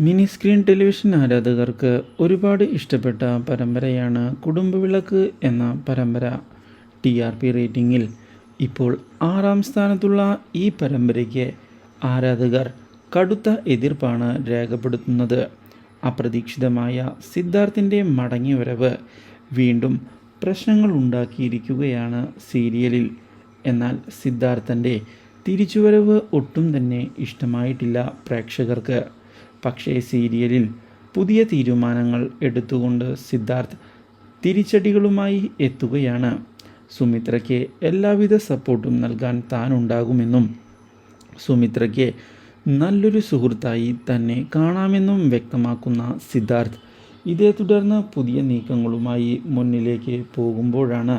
Mini screen television ആരാധകർക്ക് ഒരുപാട് ഇഷ്ടപ്പെട്ട പരമ്പരയാണ് കുടുംബവിളക്ക് എന്ന പരമ്പര. ടി ആർ പി റേറ്റിംഗിൽ ഇപ്പോൾ ആറാം സ്ഥാനത്തുള്ള ഈ പരമ്പരയ്ക്ക് ആരാധകർ കടുത്ത എതിർപ്പാണ് രേഖപ്പെടുത്തുന്നത്. അപ്രതീക്ഷിതമായ സിദ്ധാർത്ഥിന്റെ മടങ്ങിവരവ് വീണ്ടും പ്രശ്നങ്ങൾ ഉണ്ടാക്കിയിരിക്കുകയാണ് സീരിയലിൽ. എന്നാൽ സിദ്ധാർത്ഥന്റെ തിരിച്ചുവരവ് ഒട്ടും തന്നെ ഇഷ്ടമായിട്ടില്ല പ്രേക്ഷകർക്ക്. പക്ഷേ സീരിയലിൽ പുതിയ തീരുമാനങ്ങൾ എടുത്തുകൊണ്ട് സിദ്ധാർത്ഥ് തിരിച്ചടികളുമായി എത്തുകയാണ്. സുമിത്രയ്ക്ക് എല്ലാവിധ സപ്പോർട്ടും നൽകാൻ താനുണ്ടാകുമെന്നും സുമിത്രയ്ക്ക് നല്ലൊരു സുഹൃത്തായി തന്നെ കാണാമെന്നും വ്യക്തമാക്കുന്ന സിദ്ധാർത്ഥ് ഇതേ തുടർന്ന് പുതിയ നീക്കങ്ങളുമായി മുന്നിലേക്ക് പോകുമ്പോഴാണ്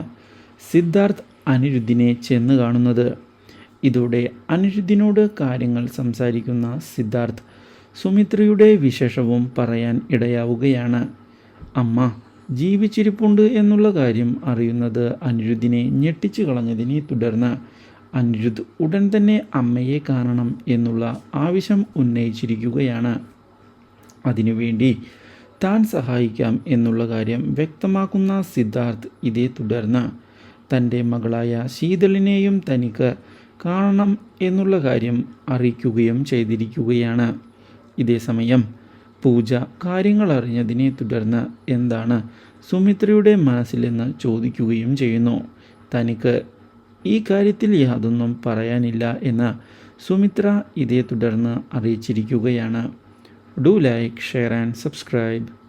സിദ്ധാർത്ഥ് അനിരുദ്ധിനെ ചെന്ന് കാണുന്നത്. ഇതോടെ അനിരുദ്ധിനോട് കാര്യങ്ങൾ സംസാരിക്കുന്ന സിദ്ധാർത്ഥ് സുമിത്രയുടെ വിശേഷവും പറയാൻ ഇടയാവുകയാണ്. അമ്മ ജീവിച്ചിരിപ്പുണ്ട് എന്നുള്ള കാര്യം അറിയുന്നത് അനിരുദ്ധിനെ ഞെട്ടിച്ചു കളഞ്ഞതിനെ തുടർന്ന് അനിരുദ്ധ് ഉടൻ തന്നെ അമ്മയെ കാണണം എന്നുള്ള ആവശ്യം ഉന്നയിച്ചിരിക്കുകയാണ്. അതിനുവേണ്ടി താൻ സഹായിക്കാം എന്നുള്ള കാര്യം വ്യക്തമാക്കുന്ന സിദ്ധാർത്ഥ് ഇതേ തുടർന്ന് തന്റെ മകളായ ശീതളിനെയും തനിക്ക് കാണണം എന്നുള്ള കാര്യം അറിയിക്കുകയും ചെയ്തിരിക്കുകയാണ്. ഇതേസമയം പൂജ കാര്യങ്ങൾ അറിഞ്ഞതിനെ തുടർന്ന് എന്താണ് സുമിത്രയുടെ മനസ്സിലെന്ന് ചോദിക്കുകയും ചെയ്യുന്നു. തനിക്ക് ഈ കാര്യത്തിൽ യാതൊന്നും പറയാനില്ല എന്ന് സുമിത്ര ഇതേ തുടർന്ന് അറിയിച്ചിരിക്കുകയാണ്. Do like share and subscribe